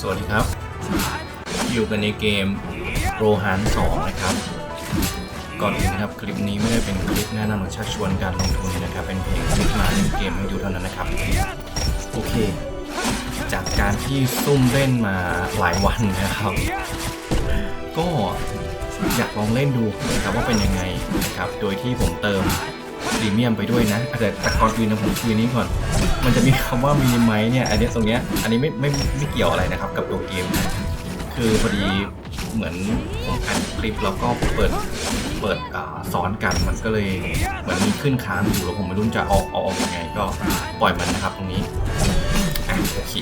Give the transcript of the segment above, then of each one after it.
สวัสดีครับ อยู่กันในเกมโรฮัน2นะครับ ก่อนอื่นนะครับคลิปนี้ไม่ได้เป็นคลิปแนะนำหรือชักชวนการลงทุนนะครับ เป็นเพียงคลิปมาเล่นเกมให้ดูเท่านั้นนะครับ โอเค จากการที่ซุ่มเล่นมาหลายวันนะครับ ก็อยากลองเล่นดูนะครับว่าเป็นยังไงนะครับ โดยที่ผมเติม พรีเมียมไปด้วยนะแต่แต่ก่อนอื่นนะผมคุยนี้ก่อน มันจะมีคำว่ามินิไมเนี่ย อันเนี้ยตรงเนี้ย อันนี้ไม่ไม่ไม่เกี่ยวอะไรนะครับกับตัวเกม คือพอดีเหมือนผมอัดคลิปแล้วก็เปิดเปิดอ่าซ้อนกันมันก็เลยเหมือนมีขึ้นค้างอยู่แล้วผมไม่รู้จะเอาเอาออกยังไงก็ปล่อยมันนะครับตรงนี้อะโอเค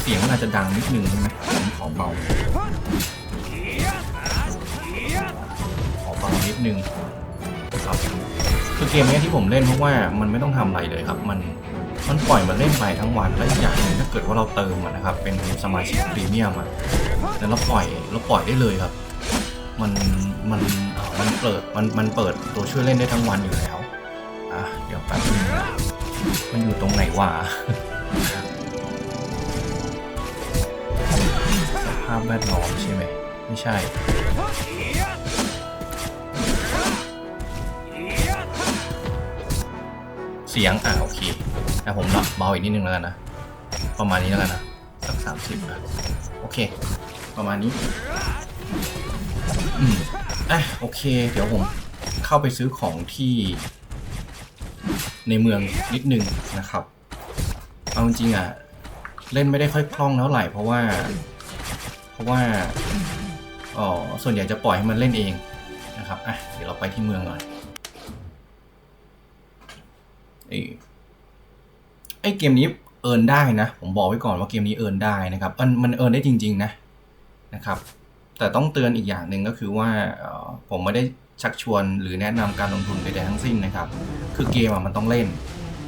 เสียงมันอาจจะดังนิดนึงใช่ไหมผมขอเบาขอเบานิดนึง เกมนี้ที่ผมเล่นเพราะว่ามันไม่ต้องทำอะไรเลยครับ มันมันปล่อยมันเล่นไปทั้งวันและอีกอย่างนึงถ้าเกิดว่าเราเติมนะครับ เป็นสมาชิกพรีเมียมอะแล้วเราปล่อยเราปล่อยได้เลยครับ มันมันเออมันเปิดมันมันเปิดตัวช่วยเล่นได้ทั้งวันอยู่แล้วอะเดี๋ยวแป๊บนึงมันอยู่ตรงไหนวะสภาพแวดล้อมใช่ไหมไม่ใช่ เสียง อ่าโอเคแต่ผมรับเบาอีกนิดนึงแล้วกันนะ ประมาณนี้แล้วกันนะ สักสามสิบนะโอเค ประมาณนี้อืมอะโอเค เดี๋ยวผมเข้าไปซื้อของที่ในเมืองนิดนึงนะครับ เอาจริงอะ เล่นไม่ได้ค่อยคล่องเท่าไหร่เพราะว่า เพราะว่าอ๋อส่วนใหญ่จะปล่อยให้มันเล่นเองนะครับ อะ เดี๋ยวเราไปที่เมืองหน่อย ไอ้ไอเกมนี้เอิร์นได้นะ ผมบอกไว้ก่อนว่าเกมนี้เอิร์นได้นะครับมันมันเอิร์นได้จริง ๆ นะนะครับ แต่ต้องเตือนอีกอย่างหนึ่งก็คือว่าผมไม่ได้ชักชวนหรือแนะนำการลงทุนใดๆทั้งสิ้นนะครับ คือเกมมันต้องเล่น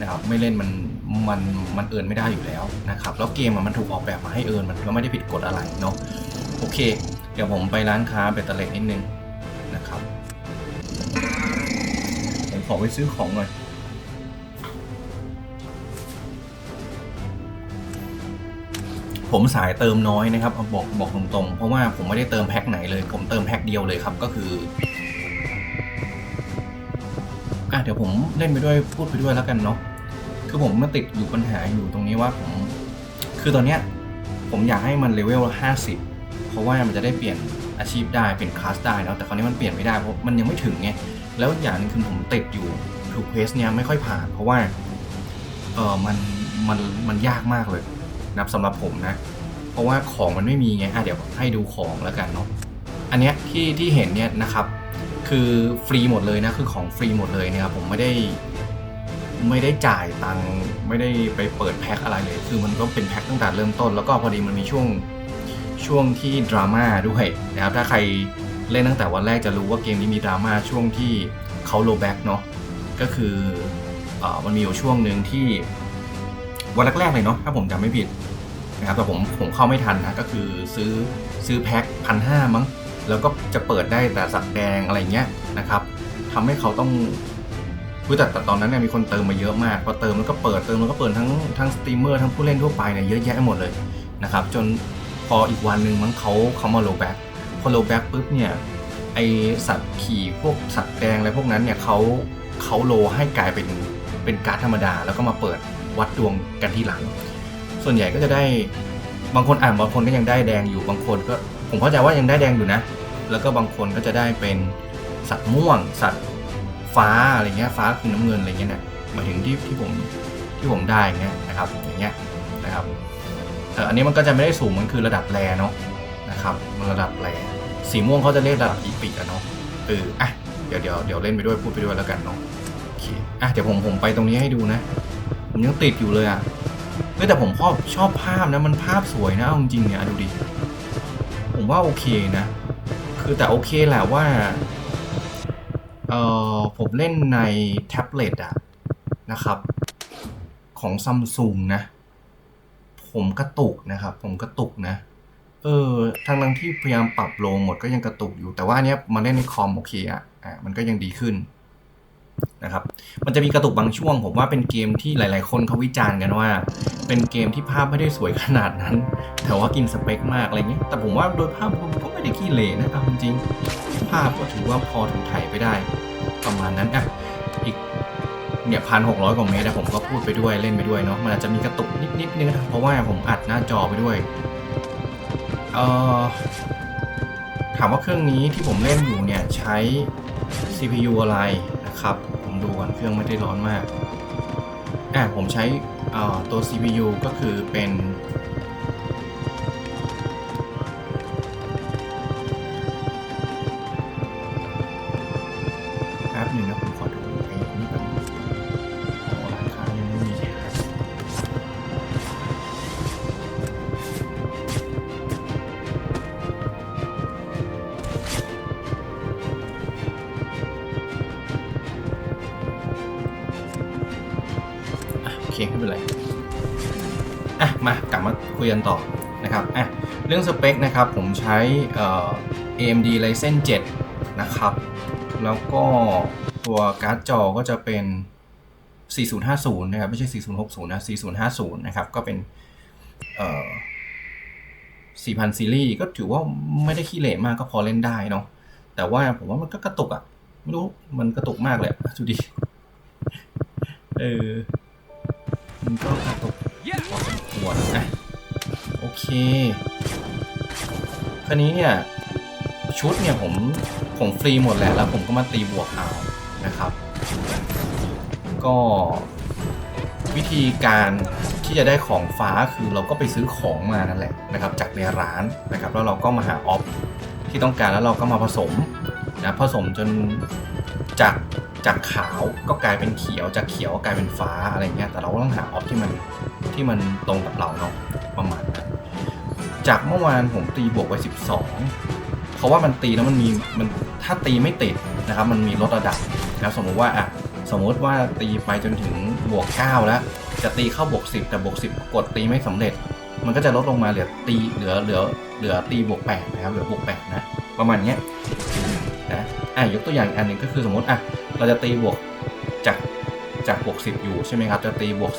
นะครับ ไม่เล่นมันมันมันเอิร์นไม่ได้อยู่แล้วนะครับ แล้วเกมมันถูกออกแบบมาให้เอิร์นมันก็ไม่ได้ผิดกฎอะไรเนาะโอเค เดี๋ยวผมไปร้านค้าเบตเตอร์เลตนิดนึงนะครับผมขอไปซื้อของหน่อย ผมสายเติมน้อยนะครับเอาบอกบอกตรงๆ เพราะว่าผมไม่ได้เติมแพ็คไหนเลย ผมเติมแพ็คเดียวเลยครับก็คืออะเดี๋ยวผมเล่นไปด้วยพูดไปด้วยแล้วกันเนาะคือผมมาติดอยู่ปัญหาอยู่ตรงนี้ว่าผมคือตอนเนี้ยผมอยากให้มันเลเวล50เพราะว่ามันจะได้เปลี่ยนอาชีพได้เปลี่ยนคลาสได้เนาะแต่คราวนี้มันเปลี่ยนไม่ได้เพราะมันยังไม่ถึงไงแล้วอย่างนึงคือผมติดอยู่ถูกเควสเนี่ยไม่ค่อยผ่าน เพราะว่าเออมันมันมันยากมากเลย นับสำหรับผมนะ เพราะว่าของมันไม่มีไงอะเดี๋ยวให้ดูของแล้วกันเนาะอันเนี้ยที่ที่เห็นเนี่ยนะครับ คือฟรีหมดเลยนะคือของฟรีหมดเลยนะครับผมไม่ได้ไม่ได้จ่ายตังค์ไม่ได้ไปเปิดแพ็คอะไรเลย คือมันก็เป็นแพ็คตั้งแต่เริ่มต้น แล้วก็พอดีมันมีช่วงช่วงที่ดราม่าด้วยนะครับถ้าใครเล่นตั้งแต่วันแรกจะรู้ว่าเกมนี้มีดราม่าช่วงที่เขาโลแบ็กเนาะก็คืออมันมีอยู่ช่วงหนึ่งที่ วันแรกๆเลยเนาะถ้าผมจำไม่ผิดนะครับแต่ผมผมเข้าไม่ทันนะก็คือซื้อซื้อแพ็คพันห้ามั้งแล้วก็จะเปิดได้แต่สักแดงอะไรเงี้ยนะครับทำให้เขาต้องคือแต่แต่ตอนนั้นเนี่ยมีคนเติมมาเยอะมากพอเติมแล้วก็เปิดเติมแล้วก็เปิดทั้งทั้งสตรีมเมอร์ทั้งผู้เล่นทั่วไปเนี่ยเยอะแยะหมดเลยนะครับจนพออีกวันหนึ่งมั้งเขาเขามาโลแบ็กพอโลแบ็กปุ๊บเนี่ยไอสัตว์ขี่พวกสัตว์แดงอะไรพวกนั้นเนี่ยเขาเขาโลให้กลายเป็นเป็นการ์ดธรรมดาแล้วก็มาเปิด วัดดวงกันที่หลัง ส่วนใหญ่ก็จะได้บางคนอ่านบางคนก็ยังได้แดงอยู่บางคนก็ผมเข้าใจว่ายังได้แดงอยู่นะ แล้วก็บางคนก็จะได้เป็นสัตว์ม่วง สัตว์ฟ้าอะไรเงี้ยฟ้าคือน้ำเงินอะไรเงี้ยนะหมายถึงที่ที่ผมที่ผมได้เงี้ยนะครับอย่างเงี้ยนะครับเอ่ออันนี้มันก็จะไม่ได้สูงมันคือระดับแรเนาะนะครับมันระดับแรสีม่วงเขาจะเรียกระดับอีปิกอะเนาะเอออะเดี๋ยวเดี๋ยวเดี๋ยวเล่นไปด้วยพูดไปด้วยแล้วกันเนาะโอเคอะเดี๋ยวผมผมไปตรงนี้ให้ดูนะ ผมยังติดอยู่เลยอะเฮ้ยแต่ผมชอบชอบภาพนะ มันภาพสวยนะเอาจริงๆเนี่ยดูดิ ผมว่าโอเคนะ คือแต่โอเคแหละว่า เออผมเล่นในแท็บเล็ตอะนะครับ ของซัมซุงนะ ผมกระตุกนะครับ ผมกระตุกนะ เออทางทั้งที่พยายามปรับโลงหมดก็ยังกระตุกอยู่ แต่ว่าเนี้ยมาเล่นในคอมโอเคอะอะมันก็ยังดีขึ้น นะครับมันจะมีกระตุกบางช่วง ผมว่าเป็นเกมที่หลาย ๆ คนเขาวิจารณ์กันว่า เป็นเกมที่ภาพไม่ได้สวยขนาดนั้น แต่ว่ากินสเปคมากอะไรเงี้ยแต่ผมว่าโดยภาพรวมก็ไม่ได้ขี้เหร่นะเอาจริงๆภาพก็ถือว่าพอถูถ่ายไปได้ ประมาณนั้นอะอีกเนี่ยพันหกร้อยกว่าเมตรผมก็พูดไปด้วยเล่นไปด้วยเนาะมันอาจจะมีกระตุกนิดๆนึงนะเพราะว่าผมอัดหน้าจอไปด้วยเอ่อถามว่าเครื่องนี้ที่ผมเล่นอยู่เนี่ยใช้ CPU อะไรนะครับ ดูก่อนเครื่องไม่ได้ร้อนมากอ่าผมใช้ตัว CPU ก็คือเป็น รื่องสเปคนะครับ ผมใช้ AMD Ryzen 7 นะครับ แล้วก็ตัวการ์ดจอก็จะเป็น 4050 นะครับ ไม่ใช่ 4060 นะ 4050 นะครับ ก็เป็น4,000 ซีรีส์ก็ถือว่าไม่ได้ขี้เหร่มากก็พอเล่นได้เนาะแต่ว่าผมว่ามันก็กระตุกอะ่ะ ไม่รู้มันกระตุกมากเลยอะดูดิเออมันก็กระตุกพอสมควรนะโอเค คราวนี้เนี่ยชุดเนี่ยผมผมฟรีหมดแหละแล้วผมก็มาตีบวกเอานะครับ ก็วิธีการที่จะได้ของฟ้าคือเราก็ไปซื้อของมานั่นแหละนะครับ จากในร้านนะครับ แล้วเราก็มาหาออฟที่ต้องการแล้วเราก็มาผสมนะผสมจนจากจากขาวก็กลายเป็นเขียวจากเขียวก็กลายเป็นฟ้าอะไรเงี้ยแต่เราก็ต้องหาออฟที่มันที่มันตรงกับเราเนาะประมาณ จากเมื่อวานผมตีบวกไว้ 12 เพราะว่ามันตีแล้วมันมีมันถ้าตีไม่ติดนะครับ มันมีลดระดับแล้วสมมุติว่าอะสมมุติว่าตีไปจนถึงบวก 9 แล้ว จะตีเข้าบวก 10 แต่บวก 10 กดตีไม่สำเร็จ มันก็จะลดลงมาเหลือตีเหลือเหลือเหลือตีบวก 8 นะครับเหลือบวก 8 นะ ประมาณเนี้ยนะอะยกตัวอย่างอีกอันหนึ่งก็คือสมมติอะเราจะตีบวกจากจากบวก 10 อยู่ใช่ไหมครับ จะตีบวก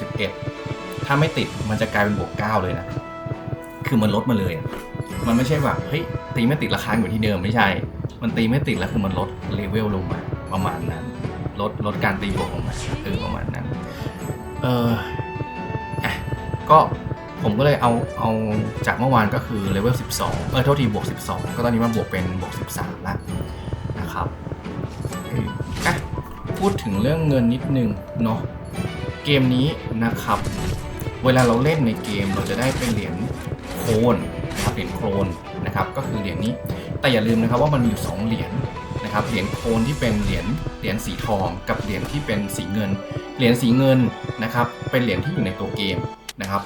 11 ถ้าไม่ติดมันจะกลายเป็นบวก 9 เลยนะ คือมันลดมาเลยอะมันไม่ใช่แบบเฮ้ยตีไม่ติดราคาอยู่ที่เดิมไม่ใช่ มันตีไม่ติดแล้วคือมันลดเลเวลลงมาประมาณนั้นลดลดการตีบวกลงมาเออประมาณนั้น เอออะก็ผมก็เลยเอาเอาจากเมื่อวานก็คือเลเวล 12 เออโทษทีบวก 12 ก็ตอนนี้มาบวกเป็นบวก 13แล้วนะครับเอออะพูดถึงเรื่องเงินนิดนึงเนาะเกมนี้นะครับ เวลาเราเล่นในเกมเราจะได้เป็นเหรียญโคลนนะครับเหรียญโคลนนะครับก็คือเหรียญนี้ แต่อย่าลืมนะครับว่ามันมีอยู่ 2 เหรียญนะครับเหรียญโคลนที่เป็นเหรียญเหรียญสีทอง กับเหรียญที่เป็นสีเงิน เหรียญสีเงินนะครับเป็นเหรียญที่อยู่ในตัวเกมนะครับ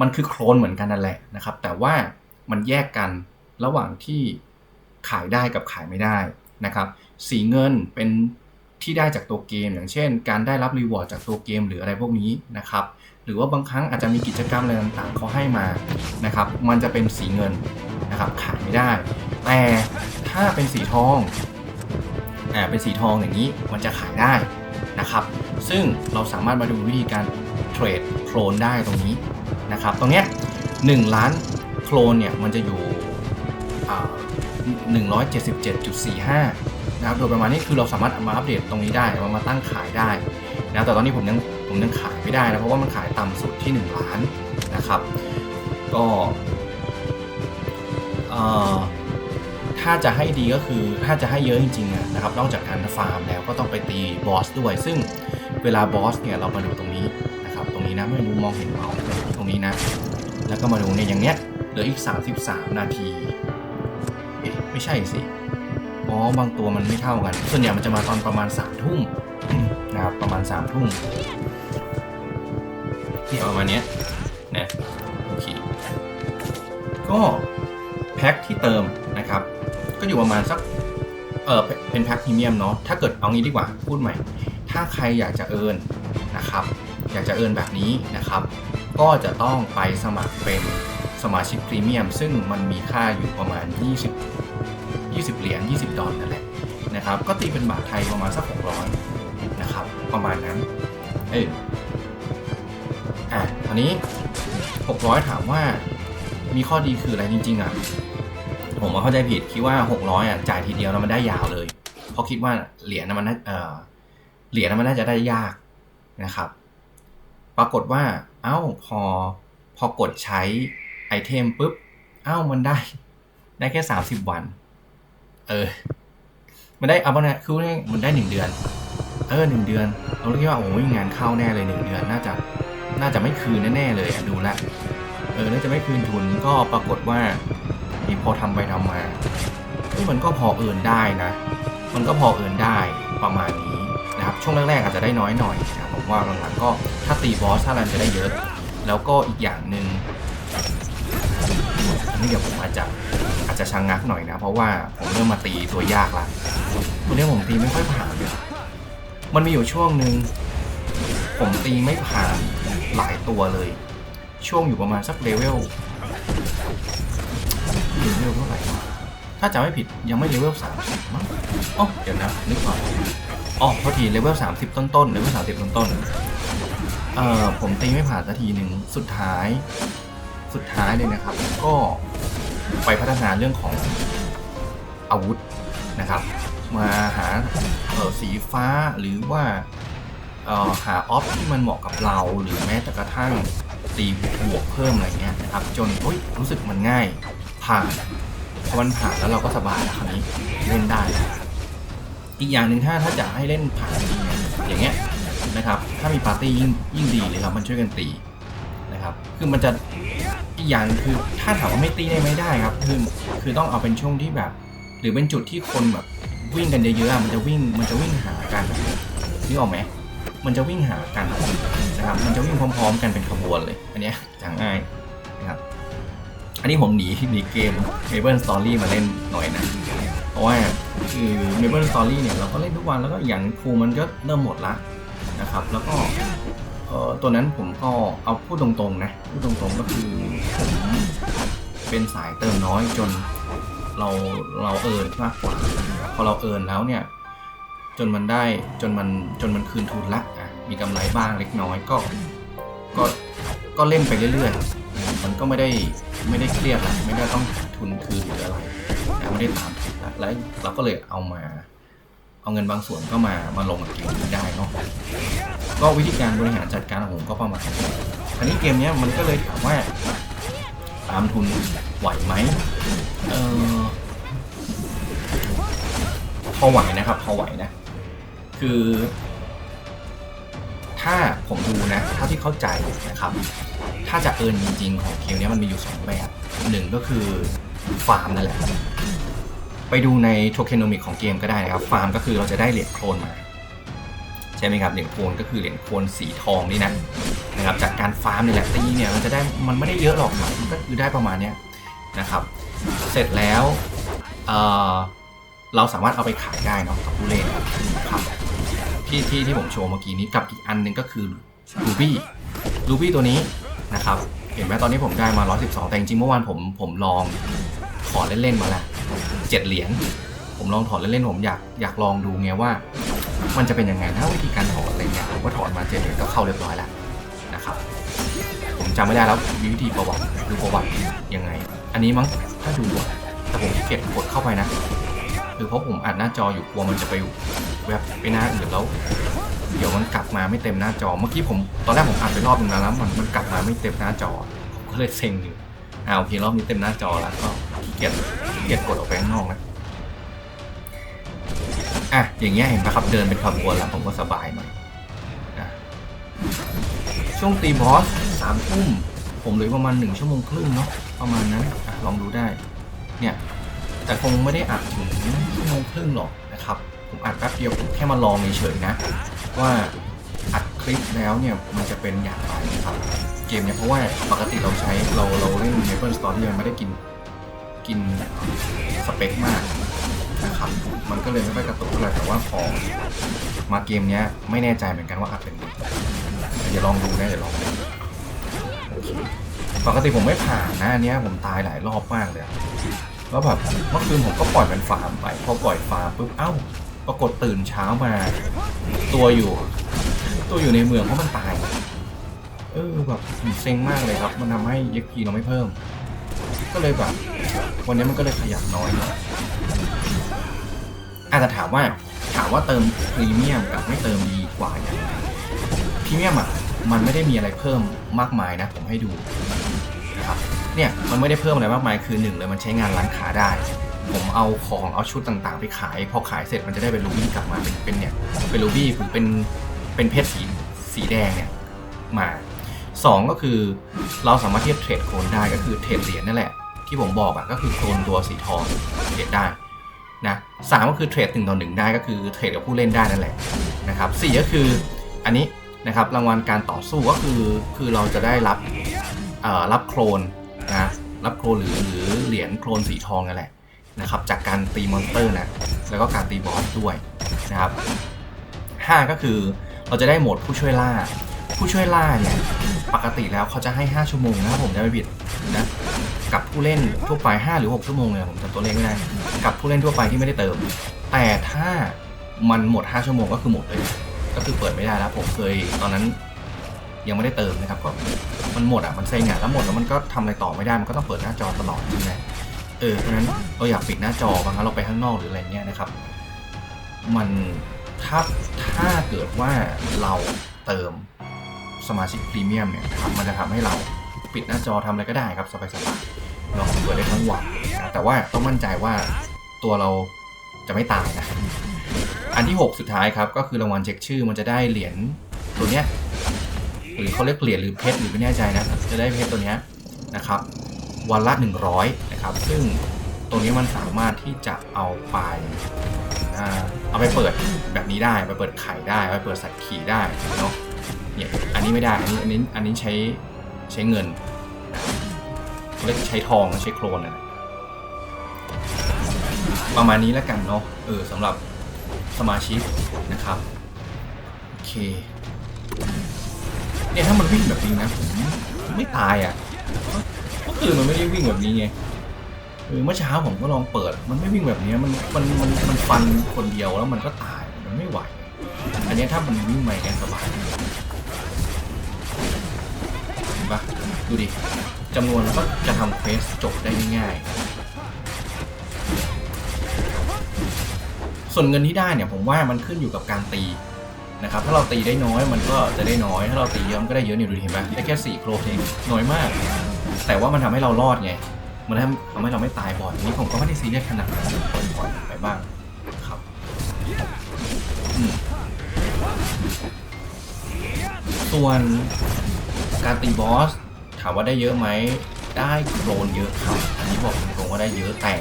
มันคือโคลนเหมือนกันนั่นแหละนะครับ แต่ว่ามันแยกกันระหว่างที่ขายได้กับขายไม่ได้นะครับ สีเงินเป็นที่ได้จากตัวเกม อย่างเช่น การได้รับรีวอร์ดจากตัวเกมหรืออะไรพวกนี้นะครับ หรือว่าบางครั้งอาจจะมีกิจกรรมอะไรต่างๆเขาให้มานะครับ มันจะเป็นสีเงินนะครับขายไม่ได้ แต่ถ้าเป็นสีทองอ่าเป็นสีทองอย่างนี้มันจะขายได้นะครับ ซึ่งเราสามารถมาดูวิธีการเทรดโคลนได้ตรงนี้นะครับ ตรงเนี้ย1ล้านโคลนเนี่ยมันจะอยู่อ่า177.45นะครับโดยประมาณนี้คือเราสามารถเอามาอัปเดตตรงนี้ได้เอามาตั้งขายได้ นะแต่ตอนนี้ผมยังผมยังขายไม่ได้นะเพราะว่ามันขายต่ำสุดที่ 1 ล้านนะครับ ก็ถ้าจะให้ดีก็คือถ้าจะให้เยอะจริงๆนะครับ นอกจากการฟาร์มแล้วก็ต้องไปตีบอสด้วย ซึ่งเวลาบอสเนี่ยเรามาดูตรงนี้นะครับ ตรงนี้นะไม่รู้มองเห็นเปล่าตรงนี้นะ แล้วก็มาดูเนี่ยอย่างเนี้ยเหลืออีก 33 นาทีเอ๊ะไม่ใช่สิอ๋อบางตัวมันไม่เท่ากัน ส่วนใหญ่มันจะมาตอนประมาณสามทุ่ม นะครับประมาณสามทุ่มที่ประมาณเนี้ยนะโอเคก็แพ็คที่เติมนะครับ ก็อยู่ประมาณสักเออเป็นแพ็คพรีเมียมเนาะถ้าเกิดเอางี้ดีกว่าพูดใหม่ ถ้าใครอยากจะเอิร์นนะครับ อยากจะเอิร์นแบบนี้นะครับ ก็จะต้องไปสมัครเป็นสมาชิกพรีเมียม ซึ่งมันมีค่าอยู่ประมาณ 20 20 เหรียญ 20 ดอลนั่นแหละนะครับ ก็ตีเป็นบาทไทยประมาณสัก 600 นะครับ ประมาณนั้น เอ้ยอะอันนี้หกร้อยถามว่ามีข้อดีคืออะไรจริง ๆ อะ ผมมาเข้าใจผิดคิดว่าหกร้อยอะ จ่ายทีเดียวแล้วมันได้ยาวเลย เพราะคิดว่าเหรียญน่ะมันเออเหรียญน่ะมันน่าจะได้ยากนะครับ ปรากฏว่า เอ้าพอพอกดใช้ไอเทมปุ๊บ เอ้ามันได้ ได้แค่สามสิบวัน เออ มันได้เอาเนี่ยคือมันได้หนึ่งเดือน เออหนึ่งเดือน เราคิดว่าโอ้ยงานเข้าแน่เลยหนึ่งเดือนน่าจะน่าจะไม่คืนแน่ๆเลยดูแลเออน่าจะไม่คืนทุนก็ปรากฏว่าพอทำไปทำมาเฮ้ยมันก็พอเอินได้นะ มันก็พอเอินได้ประมาณนี้นะครับช่วงแรกๆอาจจะได้น้อยหน่อยนะผมว่าหลังๆก็ถ้าตีบอสถ้ารันจะได้เยอะ แล้วก็อีกอย่างหนึ่งนนี้เดี๋ยวผมอาจจะอาจจะชะงงักหน่อยนะ เพราะว่าผมเริ่มมาตีตัวยากละตัวนี้ผมตีไม่ค่อยผ่านเลย มันมีอยู่ช่วงหนึ่งผมตีไม่ผ่านหลายตัวเลย ช่วงอยู่ประมาณสักเลเวลเลเวลเท่าไหร่ถ้าจำไม่ผิดยังไม่เลเวลสามสิบมั้งอ๋อเดี๋ยวนะนึกก่อนอ๋อพอทีเลเวลสามสิบต้นๆเลเวลสามสิบต้นๆเอ่อผมตีไม่ผ่านสักทีหนึ่งสุดท้าย สุดท้ายเลยนะครับ ก็ไปพัฒนาเรื่องของอาวุธนะครับ มาหาสีฟ้าหรือว่าหาออฟที่มันเหมาะกับเราหรือแม้แต่กระทั่งตีบวกเพิ่มอะไรเงี้ยนะครับ จนเฮ้ยรู้สึกมันง่าย ผ่านพอมันผ่านแล้วเราก็สบายแล้วคราวนี้เล่นได้ อีกอย่างหนึ่งถ้าถ้าจะให้เล่นผ่านจริงเนี่ยอย่างเงี้ยนะครับ ถ้ามีปาร์ตี้ยิ่งยิ่งดีเลยครับมันช่วยกันตีนะครับคือมันจะอีกอย่างคือถ้าถามว่าไม่ตีได้ไม่ได้ครับคือคือต้องเอาเป็นช่วงที่แบบ หรือเป็นจุดที่คนแบบ วิ่งกันเยอะๆอะมันจะวิ่งมันจะวิ่งหากันนึกออกไหมมันจะวิ่งหากันนะครับ มันจะวิ่งพร้อม ๆ กันเป็นขบวนเลย อันเนี้ยจะง่ายนะครับ อันนี้ผมหนีหนีเกม Maple Story มาเล่นหน่อยนะ เพราะว่าคือ Maple Story เนี่ยเราก็เล่นทุกวันแล้วก็อย่างครูมันก็เริ่มหมดละนะครับ แล้วก็เออตัวนั้นผมก็เอาพูดตรงๆนะพูดตรงๆก็คือผมเป็นสายเติมน้อยจน เราเราเอินมากกว่า พอเราเอินแล้วเนี่ยจนมันได้จนมันจนมันคืนทุนละอะมีกำไรบ้างเล็กน้อยก็ก็ก็เล่นไปเรื่อยๆ มันก็ไม่ได้ไม่ได้เครียดละไม่ได้ต้องทุนคืนหรืออะไรไม่ได้ตามทุนละแล้วเราก็เลยเอามา เอาเงินบางส่วนก็มามาลงกับเกมนี้ได้เนาะก็วิธีการบริหารจัดการของผมก็ประมาณนี้อันนี้เกมเนี้ยมันก็เลยถามว่า ตามทุนไหวไหมเออพอไหวนะครับ พอไหวนะ คือ ถ้าผมดูนะเท่าที่เข้าใจนะครับ ถ้าจะเอินจริง ๆ ของเกมนี้มันมีอยู่สองแบบหนึ่งก็คือฟาร์มนั่นแหละ ไปดูในโทเคนโนมิกของเกมก็ได้นะครับ ฟาร์มก็คือเราจะได้เหรียญโคลนมา ช่ไหมครับเหรียญโคนก็คือเหรียญโคนสีทองนี่นะนะครับจากการฟาร์มนี่แหละตีเนี่ยมันจะได้มันไม่ได้เยอะหรอกมันก็คือได้ประมาณเนี้ยนะครับเสร็จแล้วเเราสามารถเอาไปขายได้เนาะกับผู้เล่นครับที่ที่ที่ผมโชว์เมื่อกี้นี้กับอีกอันหนึงก็คือรูบี้รูบี้ตัวนี้นะครับเห็นไหมตอนนี้ผมได้มา 112 แต่จริงๆเมื่อวานผมผมลองถอนเล่นๆมาแล้วเจ็ดเหรียญผมลองถอนเล่นๆผมอยากอยากลองดูไงว่า มันจะเป็นยังไงถ้าวิธีการถอนอะไรเงี้ยผมก็ถอนมาเจ็ดเหรียก็เข้าเรียบร้อยแล้วนะครับ ผมจำไม่ได้แล้ววิธีประวัติดูประวัติยังไง อันนี้มั้งถ้าดูแต่ผมเกียจกดเข้าไปนะคือเพราะผมอัดหน้าจออยู่กลัวมันจะไปแวบไปหน้าอื่นแล้ว เดี๋ยวมันกลับมาไม่เต็มหน้าจอเมื่อกี้ผมตอนแรกผมอัดไปรอบนึงแล้วแล้วมันมันกลับมาไม่เต็มหน้าจอผมก็เลยเซ็งอยู่อ่าโอเครอบนี้เต็มหน้าจอแล้วก็เกียจขี้เกียจกดออกไปข้างนอกนะ อะอย่างเงี้ยเห็นปะครับเดินเป็นขบวนแล้วผมก็สบายหน่อยอะช่วงตีบอสสามทุ่มผมเหลือประมาณหนึ่งชั่วโมงครึ่งเนาะประมาณนั้นอะลองดูได้เนี่ยแต่คงไม่ได้อัดถึงชั่วโมงครึ่งหรอกนะครับ ผมอัดแป๊บเดียวผมแค่มาลองเฉยๆนะ ว่าอัดคลิปแล้วเนี่ยมันจะเป็นอย่างไรนะครับ เกมเนี่ยเพราะว่าปกติเราใช้เราเราเล่น Maple Story มันไม่ได้กินกินสเปคมาก นะครับ มันก็เลยไม่ค่อยกระตุกเท่าไหร่แต่ว่าพอมาเกมเนี้ยไม่แน่ใจเหมือนกันว่าอัดเป็นไงเดี๋ยวลองดูนะเดี๋ยวลองดูปกติผมไม่ผ่านนะอันเนี้ยผมตายหลายรอบมากเลยแล้วแบบเมื่อคืนผมก็ปล่อยเป็นฟาร์มไปพอปล่อยฟาร์มปุ๊บเอ้า ปรากฏตื่นเช้ามา ตัวอยู่ ตัวอยู่ในเมืองเพราะมันตาย เออแบบเซ็งมากเลยครับ มันทำให้ XP เราไม่เพิ่ม ก็เลยแบบ วันนี้มันก็เลยขยับน้อย อาจจะถามว่าถามว่าเติมพรีเมียมกับไม่เติมดีกว่าอย่างไรพรีเมียมอะมันไม่ได้มีอะไรเพิ่มมากมายนะ ผมให้ดูนะครับเนี่ยมันไม่ได้เพิ่มอะไรมากมายคือหนึ่งเลยมันใช้งานร้านค้าได้ ผมเอาของเอาชุดต่างๆ ไปขายพอขายเสร็จมันจะได้เป็นรูบี้กลับมาเป็นเป็นเนี่ยเป็นรูบี้หรือเป็นเป็นเพชรสีสีแดงเนี่ยมาสองก็คือเราสามารถที่จะเทรดโคลนได้ก็คือเทรดเหรียญนั่นแหละ ที่ผมบอกอะก็คือโคลนตัวสีทองเทรดได้ นะสามก็คือเทรดหนึ่งต่อหนึ่งได้ก็คือเทรดกับผู้เล่นได้นั่นแหละนะครับสี่ก็คืออันนี้นะครับรางวัลการต่อสู้ก็คือคือเราจะได้รับเอ่อรับโคลนนะรับโคลนหรือหรือเหรียญโคลนสีทองนั่นแหละนะครับจากการตีมอนสเตอร์นะแล้วก็การตีบอสด้วยนะครับ5ก็คือเราจะได้โหมดผู้ช่วยล่า ผู้ช่วยล่าเนี่ยปกติแล้วเขาจะให้ 5 ชั่วโมงนะผมจะไม่ผิดนะ กับผู้เล่นทั่วไป 5 หรือ 6 ชั่วโมงเนี่ยผมจำตัวเลขไม่ได้ กับผู้เล่นทั่วไปที่ไม่ได้เติม แต่ถ้ามันหมด 5 ชั่วโมงก็คือหมดเลย ก็คือเปิดไม่ได้แล้ว ผมเคยตอนนั้นยังไม่ได้เติมนะครับก็มันหมดอะมันเซ็งอะแล้วหมดแล้วมันก็ทำอะไรต่อไม่ได้มันก็ต้องเปิดหน้าจอตลอดใช่ไหมเออเพราะฉะนั้นเราอยากปิดหน้าจอบางครั้งเราไปข้างนอกหรืออะไรเงี้ยนะครับ มันถ้าถ้าเกิดว่าเราเติมสมาชิกพรีเมียมเนี่ยครับมันจะทำให้เรา ปิดหน้าจอทำอะไรก็ได้ครับสบายๆเนาะเปิดได้ทั้งวันนะแต่ว่าต้องมั่นใจว่าตัวเราจะไม่ตายนะอันที่ 6 สุดท้ายครับ ก็คือรางวัลเช็คชื่อมันจะได้เหรียญตัวเนี้ยหรือเขาเรียกเหรียญหรือเพชรหรือไม่แน่ใจนะจะได้เพชรตัวเนี้ยนะครับ วันละ 100 นะครับ ซึ่งตรงนี้มันสามารถที่จะเอาไปเอาไปเปิดแบบนี้ได้ไปเปิดไข่ได้ไปเปิดสัตว์ขี่ได้เนาะเนี่ยอันนี้ไม่ได้อันนี้อันนี้อันนี้ใช้ ใช้เงินเรียกใช้ทองใช้โครนนะประมาณนี้แล้วกันเนาะเออสำหรับสมาชิกนะครับ โอเค เนี่ยถ้ามันวิ่งแบบนี้นะผมไม่ตายอะเมื่อคืนมันไม่ได้วิ่งแบบนี้ไงเออเมื่อเช้าผมก็ลองเปิด มันไม่วิ่งแบบนี้มันมันมันมันฟันคนเดียวแล้วมันก็ตายมันไม่ไหว อันนี้ถ้ามันวิ่งใหม่เนี่ยสบาย ดูดิจำนวนแล้วก็จะทำเควสจบได้ง่ายส่วนเงินที่ได้เนี่ยผมว่ามันขึ้นอยู่กับการตีนะครับถ้าเราตีได้น้อยมันก็จะได้น้อย ถ้าเราตีเยอะมันก็ได้เยอะเนี่ยดูเห็นไหมได้แค่สี่โครเองน้อยมาก แต่ว่ามันทำให้เรารอดไง มันทำให้เราไม่ตายบ่อยนี้ผมก็ไม่ได้ซีเรียสขนาดนั้นปล่อยไปบ้างครับส่วนการตีบอส ถามว่าได้เยอะไหมได้โครนเยอะครับ อันนี้บอกตรงๆว่าได้เยอะแต่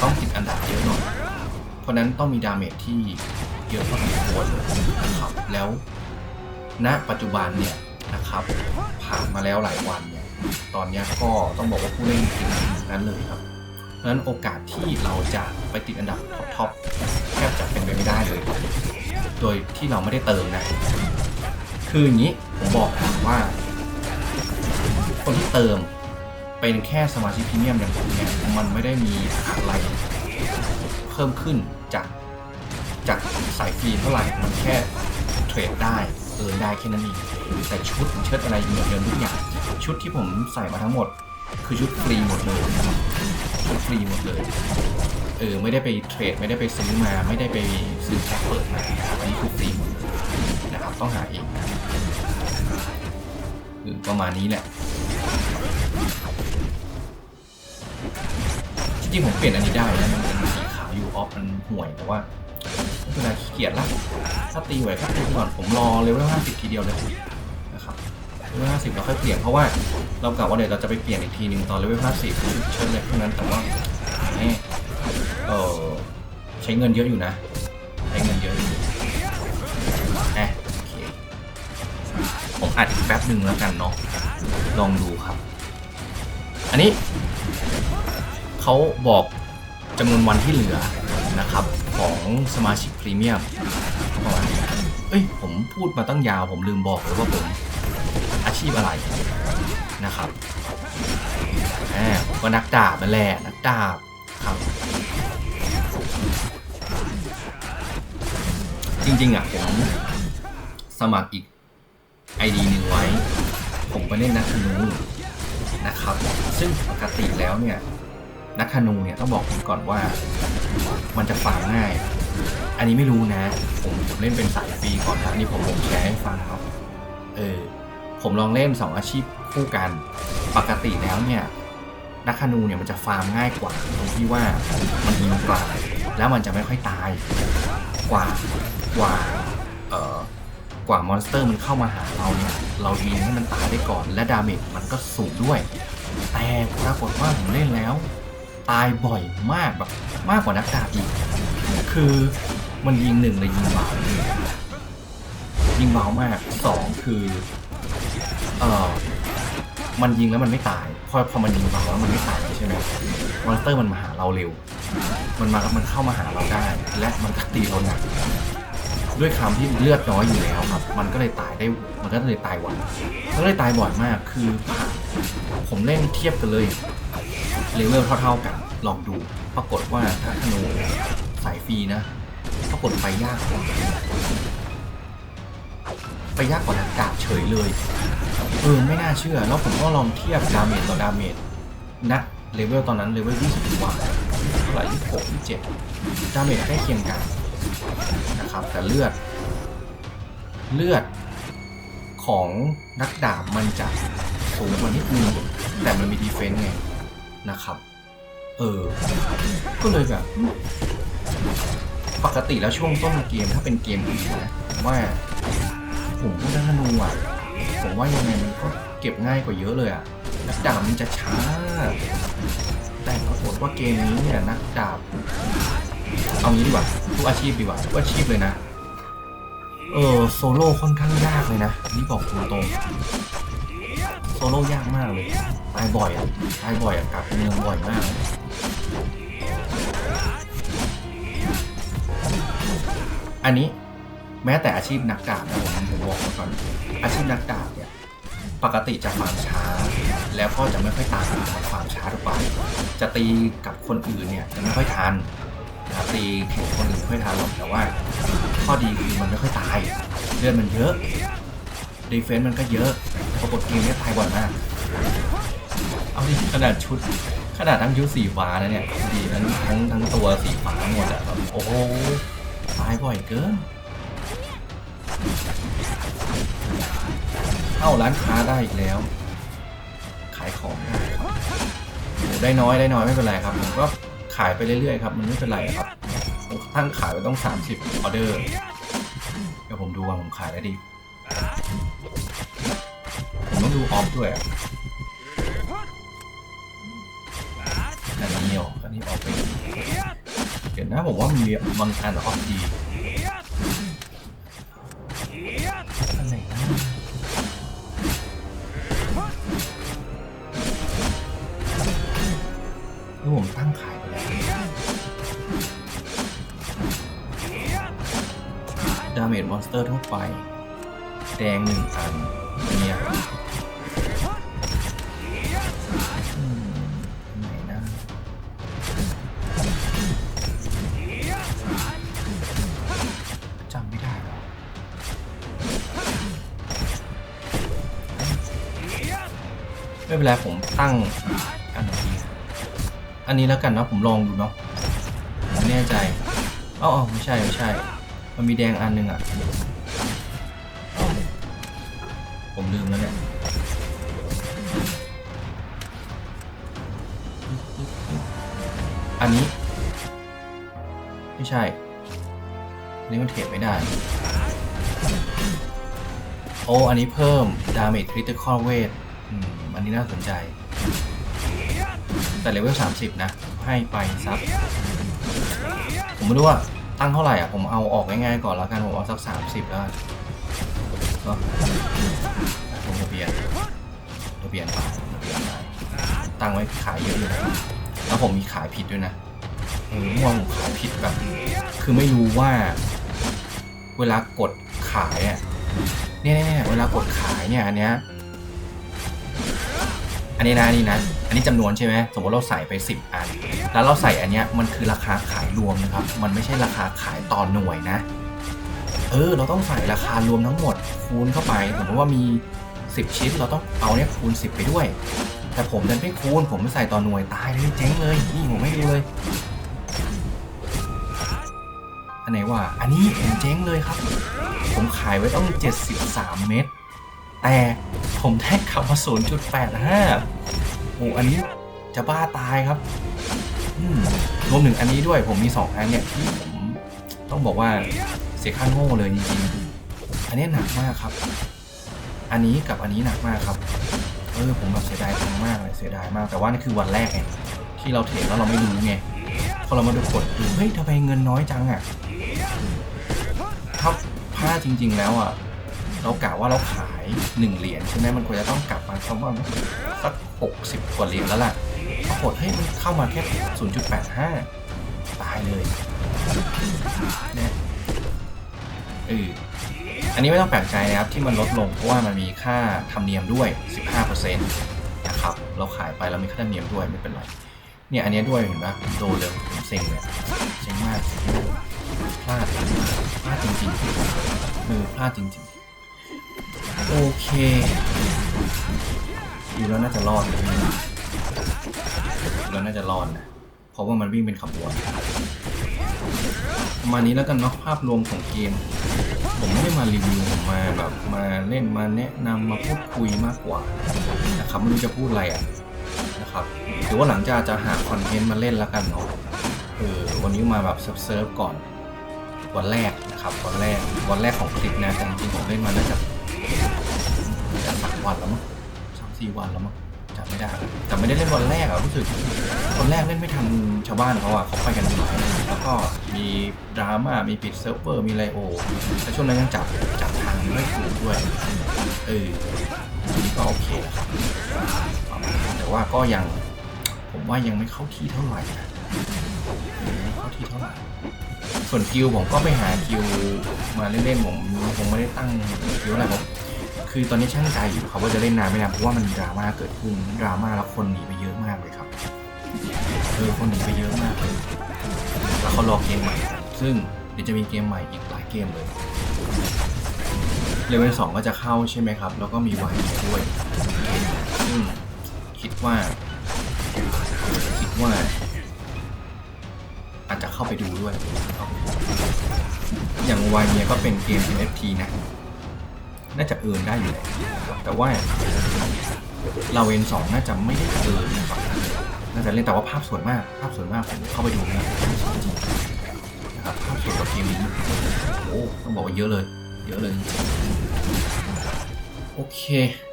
ต้องติดอันดับเยอะหน่อยเพราะนั้นต้องมีดาเมจที่เยอะพอสมควรนะครับแล้วณปัจจุบันเนี่ยนะครับ ผ่านมาแล้วหลายวันเนี่ยตอนนี้ก็ต้องบอกว่าผู้เล่นจริงๆนั้นเลยครับเพราะนั้นโอกาสที่เราจะไปติดอันดับท็อปๆแทบจะเป็นไปไม่ได้เลย โดยที่เราไม่ได้เติมนะคืออย่างนี้ผมบอกว่า คนที่เติมเป็นแค่สมาชิกพรีเมียมอย่างผมเนี่ยมันไม่ได้มีอะไรเพิ่มขึ้นจากจากสายฟรีเท่าไหร่มันแค่เทรดได้เออได้แค่นั้นเองแต่ชุดเชิดอะไรเหมือนเดิมทุกอย่างชุดที่ผมใส่มาทั้งหมด คือชุดฟรีหมดเลยนะครับชุดฟรีหมดเลยเออไม่ได้ไปเทรดไม่ได้ไปซื้อมา ไม่ได้ไปซื้อแพ็คเปิดมาอันนี้คือฟรีหมดนะครับต้องหาเองประมาณนี้แหละ จริงๆผมเปลี่ยนอันนี้ได้นะมันเป็นสีขาวอยู่ออฟมันห่วยแต่ว่าเป็นไรขี้เกียจละถ้าตีไหวก็ตีก่อนผมรอเลเวลห้าสิบทีเดียวเลยนะครับเลเวลห้าสิบเราค่อยเปลี่ยนเพราะว่าเรากะว่าเดี๋ยวเราจะไปเปลี่ยนอีกทีหนึ่งตอนเลเวลห้าสิบเชิญเลยเท่านั้นแต่ว่าเออใช้เงินเยอะอยู่นะ ผมอัดอีกแป๊บหนึ่งแล้วกันเนาะลองดูครับ อันนี้เขาบอกจำนวนวันที่เหลือนะครับ ของสมาชิกพรีเมียมประมาณนี้เอ้ยผมพูดมาตั้งยาวผมลืมบอกเลยว่าผมอาชีพอะไรนะครับแหมผมก็นักดาบนั่นแหละนักดาบครับ จริงๆอะผมสมัครอีก ID หนึ่งไว้ ผมไปเล่นนักธนูนะครับ ซึ่งปกติแล้วเนี่ยนักธนูเนี่ยต้องบอกผมก่อนว่ามันจะฝังง่าย อันนี้ไม่รู้นะ ผมผมเล่นเป็นสายฟรีก่อนนะนี่ผมผมแชร์ให้ฟังครับเออผมลองเล่นสองอาชีพคู่กัน ปกติแล้วเนี่ยนักธนูเนี่ยมันจะฟาร์มง่ายกว่าตรงที่ว่ามันยิงปลาแล้วมันจะไม่ค่อยตายกว่ากว่าเอ่อ กว่ามอนสเตอร์มันเข้ามาหาเราเนี่ย เรายิงให้มันตายได้ก่อน และดาเมจมันก็สูงด้วย แต่ปรากฏว่าผมเล่นแล้ว ตายบ่อยมากแบบมากกว่านักดาบอีก คือมันยิงหนึ่งเลยยิงเบายิงเบามากสองคือเออมันยิงแล้วมันไม่ตาย พอพอมันยิงเบาแล้วมันไม่ตายใช่ไหมมอนสเตอร์มันมาหาเราเร็ว มันมามันเข้ามาหาเราได้ และมันก็ตีเราหนัก ด้วยคำที่เลือดน้อยอยู่แล้วครับ มันก็เลยตายได้ มันก็เลยตายไวมันก็เลยตายบ่อยมาก คือ ผมเล่นเทียบกันเลย เลเวลเท่าๆกัน ลองดู ปรากฏว่าถ้าธนูสายฟรีนะ ปรากฏไปยากกว่าไปยากกว่านักาบเฉยเลย เออ ไม่น่าเชื่อ แล้วผมก็ลองเทียบดาเมจต่อดาเมจนะเลเวลตอนนั้นเลเวล20กว่าเท่าไหร่26 27ดาเมจใกล้เคียงกัน นะครับแต่เลือด เลือดของนักดาบมันจะสูงกว่านิดนึงแต่มันมีดีเฟนส์ไงนะครับ เออ ก็เลยแบบ ปกติแล้วช่วงต้นเกมถ้าเป็นเกมอื่นนะว่าผมพูดธนูอะผมว่ายังไงมันก็เก็บง่ายกว่าเยอะเลยอะนักดาบมันจะช้า แต่ปรากฏว่าเกมนี้เนี่ยนักดาบ เอางี้ดีกว่าทุกอาชีพดีกว่าทุกอาชีพเลยนะ เออโซโล่ค่อนข้างยากเลยนะนี่บอกตรงๆโซโล่ยากมากเลยตายบ่อยอะตายบ่อยอะกลับเมืองบ่อยมากอันนี้แม้แต่อาชีพนักดาบนะผมผมบอกไว้ก่อนอาชีพนักดาบเนี่ยปกติจะฟามช้า แล้วก็จะไม่ค่อยตามมันฟามช้าทุกไปจะตีกับคนอื่นเนี่ยจะไม่ค่อยทัน นะครับตีแข่งคนอื่นไม่ค่อยทันหรอกแต่ว่าข้อดีคือมันไม่ค่อยตาย เลือดมันเยอะดีเฟนส์มันก็เยอะปรากฏเกมเนี้ยตายบ่อยมาก เอาดิขนาดชุด ขนาดทั้งชุดสีฟ้านะเนี่ยดีทั้งทั้งทั้งตัวสีฟ้าหมดอะแบบโอ้โหตายบ่อยเกินเข้าร้านค้าได้อีกแล้ว ขายของได้ได้น้อยได้น้อยไม่เป็นไรครับผมก็ายไปเรื่อยๆครับ มันไม่เป็นไรครับผมตั้งขายไปต้อง 30 ออเดอร์เดี๋ยวผมดูว่าผมขายได้ดี ผมต้องดูออฟด้วยอันนี้ออกอันนี้ออกไปเดี๋ยวนะผมว่ามีบางอันออฟดีอันไหนนะคือผมตั้งขาย เมจมอนสเตอร์ทั่วไป แดงหนึ่งอันเนี่ยไหนนะ จำไม่ได้แล้วไม่เป็นไรผมตั้งอันนดีอันนี้แล้วกันนะผมลองดูเนาะผมไม่แน่ใจอ๋อไม่ใช่ ไม่ใช่ มันมีแดงอันหนึ่งอะ ผมลืมแล้วเนี่ยอันนี้ ไม่ใช่ อันนี้มันเทรดไม่ได้ โอ้ อันนี้เพิ่ม damage critical weight อืมอันนี้น่าสนใจ แต่เลเวล 30 นะ ให้ไปซับ ผมไม่รู้ว่า ตั้งเท่าไหร่อะ ผมเอาออกง่ายๆก่อนแล้วกัน ผมเอาสัก 30 แล้วกันเนาะผมจะเปลี่ยนจะเปลี่ยนไปเปลี่ยนไปตั้งไว้ขายเยอะอยู่นะแล้วผมมีขายผิดด้วยนะเออเมื่อวาผมขายผิดแบบ คือไม่รู้ว่า เวลากดขายอะเนี่ยเนี่ยเวลากดขายเนี่ยอันเนี้ยอันนี้นะอันนี้นะ อันนี้จำนวนใช่ไหมสมมติเราใส่ไป 10 อัน แล้วเราใส่อันเนี้ยมันคือราคาขายรวมนะครับ มันไม่ใช่ราคาขายต่อหน่วยนะ เออ เราต้องใส่ราคารวมทั้งหมดคูณเข้าไป สมมติว่ามี 10 ชิ้น เราต้องเอาเนี่ยคูณ 10 ไปด้วย แต่ผมดันไม่คูณ ผมไม่ใส่ต่อหน่วยตายเลยเจ๊งเลยนี่ผมไม่ดูเลย อันไหนว่า อันนี้ผมเจ๊งเลยครับ ผมขายไว้ต้อง 73 เม็ดแต่ผมแท็กขับมา0.85 อ้อันนี้จะบ้าตายครับรวมถึงอันนี้ด้วยผมมี 2 อันเนี่ยที่ผมต้องบอกว่าเสียค่าโง่เลยจริงๆ อันนี้หนักมากครับ อันนี้กับอันนี้หนักมากครับ เออผมแบบเสียดายตังมากเลยเสียดายมาก แต่ว่านี่คือวันแรกไงที่เราเทรดแล้วเราไม่รู้ไง พอเรามาดูกดดูเฮ้ยทำไมเงินน้อยจังอะถ้าถ้าดจริง ๆ แล้วอะ เรากะว่าเราขายหนึ่งเหรียญใช่ไหมมันควรจะต้องกลับมาคำว่าสักหกสิบกว่าเหรียญแล้วล่ะปรากฏเฮ้ยมันเข้ามาแค่ศูนย์จุดแปดห้าตายเลยเนี่ยเอออันนี้ไม่ต้องแปลกใจนะครับที่มันลดลงเพราะว่ามันมีค่าธรรมเนียมด้วย 15%นะครับเราขายไปเรามีค่าธรรมเนียมด้วยไม่เป็นไรเนี่ยอันนี้ด้วยเห็นปะโดนเลยผมเซ็งเลยเซ็งมากพลาดพลาดจริงๆเออพลาดจริงๆ โอเคดูแล้วน่าจะรอดนะดูแล้วน่าจะรอดนะ เพราะว่ามันวิ่งเป็นขบวนประมาณนี้แล้วกันเนาะภาพรวมของเกม ผมไม่ได้มารีวิวผมมาแบบมาเล่นมาแนะนำมาพูดคุยมากกว่านะครับไม่รู้จะพูดอะไรอะนะครับหรือว่าหลังจากจะหาคอนเทนต์มาเล่นแล้วกันเนาะเออวันนี้มาแบบเซิร์ฟก่อน วันแรกนะครับวันแรกวันแรกของคลิปนะแต่จริงๆผมเล่นมาน่าจะจะสามวันแล้วมั้งสามสี่วันแล้วมั้งจำไม่ได้แต่ไม่ได้เล่นวันแรกอะรู้สึกวันแรกเล่นไม่ทันชาวบ้านเขาอะเขาไปกันหลายแล้วก็มีดราม่ามีปิดเซิร์ฟเวอร์มีไรโอแล้วช่วงนั้นยังจับจับทางไม่ถูกด้วยเอออันนี้ก็โอเคแหละครับแต่ว่าก็ยังผมว่ายังไม่เข้าที่เท่าไหร่นะาที่เท่าไหร่ส่วนกิลผมก็ไปหากิลมาเล่นๆผมผมไม่ได้ตั้งกิลอะไรผมคือตอนนี้ช่างใจอยู่ครับว่าจะเล่นนานไม่นานเพราะว่ามันดราม่าเกิดขึ้นดราม่าแล้วคนหนีไปเยอะมากเลยครับเออคนหนีไปเยอะมากเลยแล้วเขารอเกมใหม่ ซึ่งเดี๋ยวจะมีเกมใหม่อีกหลายเกมเลยเลเวลสองก็จะเข้าใช่ไหมครับ แล้วก็มีวายด้วยซึ่งคิดว่า คิดว่า อาจจะเข้าไปดูด้วย อย่างวายเนียก็เป็นเกม NFT นะ น่าจะเอินได้อยู่แหละแต่ว่าเราเอนสองน่าจะไม่ได้เอินนะครับน่าจะเล่นแต่ว่าภาพสวยมาก ภาพสวยมากผมเข้าไปดูนะจริงนะครับภาพสวยกว่าเกมนี้โอ้ต้องบอกว่าเยอะเลย เยอะเลยโอเค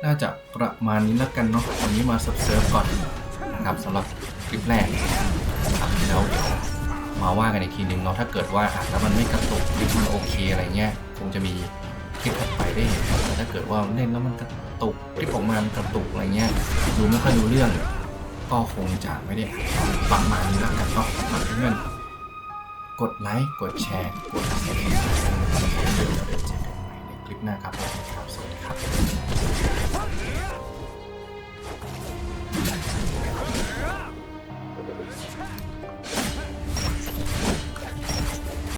น่าจะประมาณนี้แล้วกันเนาะวันนี้มาเซิร์ฟก่อนนะครับสำหรับคลิปแรกครับแล้วเดี๋ยว มาว่ากันอีกทีนึงเนาะถ้าเกิดว่าอ่านแล้วมันไม่กระตุกหรือมันโอเคอะไรเงี้ยคงจะมีคลิปถัดไปได้เห็นครับแต่ถ้าเกิดว่าเล่นแล้วมันกระตุกคลิปออกมามันกระตุกอะไรเงี้ยดูไม่ค่อยรู้เรื่องก็คงจะไม่ได้ประมาณนี้แล้วกันก็ฝากเพื่อนกดไลค์กดแชร์กด subscribe เดี๋ยวเจอกันใหม่ในคลิปหน้าครับสวัสดีครับ